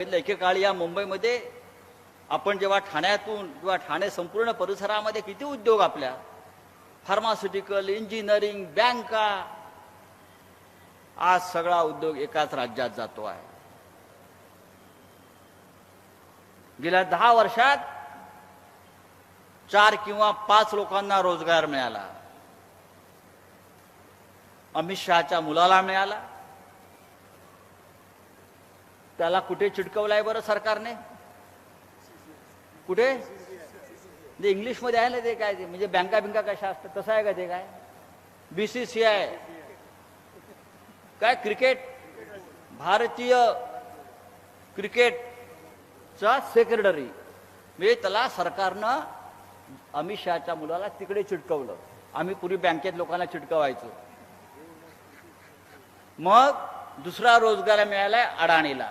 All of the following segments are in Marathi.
एकेकाळी या मुंबईमध्ये आपण जेव्हा ठाण्यातून किंवा ठाणे संपूर्ण परिसरामध्ये किती उद्योग आपल्या? फार्मास्युटिकल इंजिनिअरिंग बँका आज सगळा उद्योग एकाच राज्यात जातो आहे. गेल्या दहा वर्षात चार किंवा पाच लोकांना रोजगार मिळाला. अमित शहाच्या मुलाला मिळाला. त्याला कुठे चिटकवलाय बरं सरकारने? कुठे? ते इंग्लिशमध्ये आहे ना ते काय ते म्हणजे बँका बिंका कशा असतात तसं आहे का ते काय? बीसीसीआय काय क्रिकेट? भारतीय क्रिकेटचा सेक्रेटरी. म्हणजे त्याला सरकारनं अमित शहाच्या मुलाला तिकडे चिटकवलं आम्ही पूर्वी बँकेत लोकांना चिटकवायचो मग दुसरा रोजगार मिळालाय अडाणीला.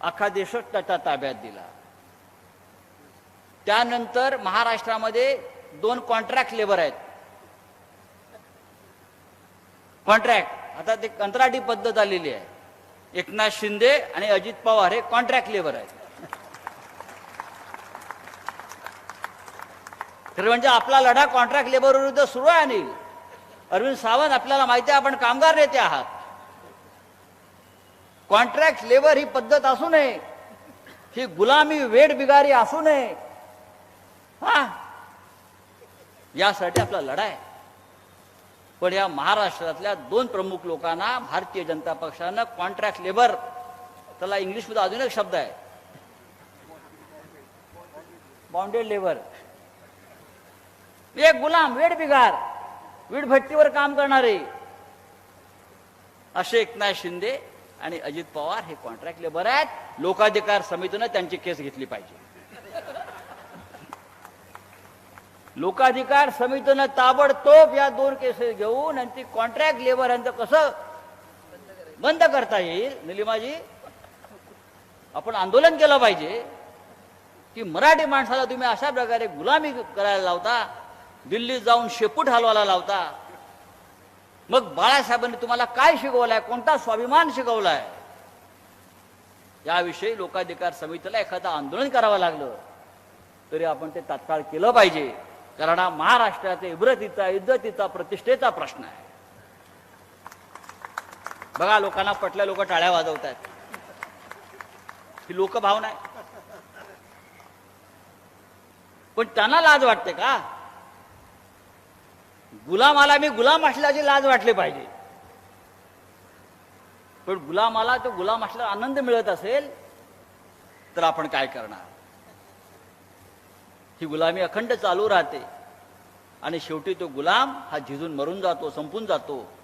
अख्खा देशच त्याच्या ताब्यात दिला. त्यानंतर महाराष्ट्रामध्ये दोन कॉन्ट्रॅक्ट लेबर आहेत. कॉन्ट्रॅक्ट आता ते कंत्राटी पद्धत आलेली आहे. एकनाथ शिंदे आणि अजित पवार हे कॉन्ट्रॅक्ट लेबर आहेत. खरं म्हणजे आपला लढा कॉन्ट्रॅक्ट लेबर विरुद्ध सुरू आहे अनिल. अरविंद सावंत आपल्याला माहिती आहे आपण कामगार नेते आहात. कॉन्ट्रॅक्ट लेबर ही पद्धत असू नये. ही गुलामी वेड बिगारी असू नये. हा? यासाठी आपला लढा आहे पण या महाराष्ट्रातल्या दोन प्रमुख लोकांना भारतीय जनता पक्षानं कॉन्ट्रॅक्ट लेबर त्याला इंग्लिशमध्ये अजून एक शब्द आहे. Bounded labour. एक गुलाम वेड बिगार वीटभट्टीवर काम करणारे. असे एकनाथ शिंदे आणि अजित पवार हे कॉन्ट्रॅक्ट लेबर आहेत. लोकाधिकार समितीनं त्यांची केस घेतली पाहिजे. लोकाधिकार समितीनं ताबडतोब या दोन केसेस घेऊन आणि ती कॉन्ट्रॅक्ट लेबर यांचं कसं बंद करता येईल? निलिमाजी आपण आंदोलन केलं पाहिजे की मराठी माणसाला तुम्ही अशा प्रकारे गुलामी करायला लावता दिल्लीत जाऊन शेपूट हलवायला लावता मग बाळासाहेबांनी तुम्हाला काय शिकवलाय? कोणता स्वाभिमान शिकवलाय? याविषयी लोकाधिकार समितीला एखादं आंदोलन करावं लागलं. तरी आपण ते तात्काळ केलं पाहिजे. कारण हा महाराष्ट्राचा इब्रतीचा इज्जतीचा प्रतिष्ठेचा प्रश्न आहे. बघा लोकांना पटल्या लोक टाळ्या वाजवत आहेत ही लोकभावना आहे. पण त्यांना लाज वाटते का? गुलामाला मी गुलाम असल्याची लाज वाटली पाहिजे. पण गुलामाला तो गुलाम असल्यावर आनंद मिळत असेल तर आपण काय करणार? ही गुलामी अखंड चालू राहते. आणि शेवटी तो गुलाम हा झिजून मरून जातो संपून जातो.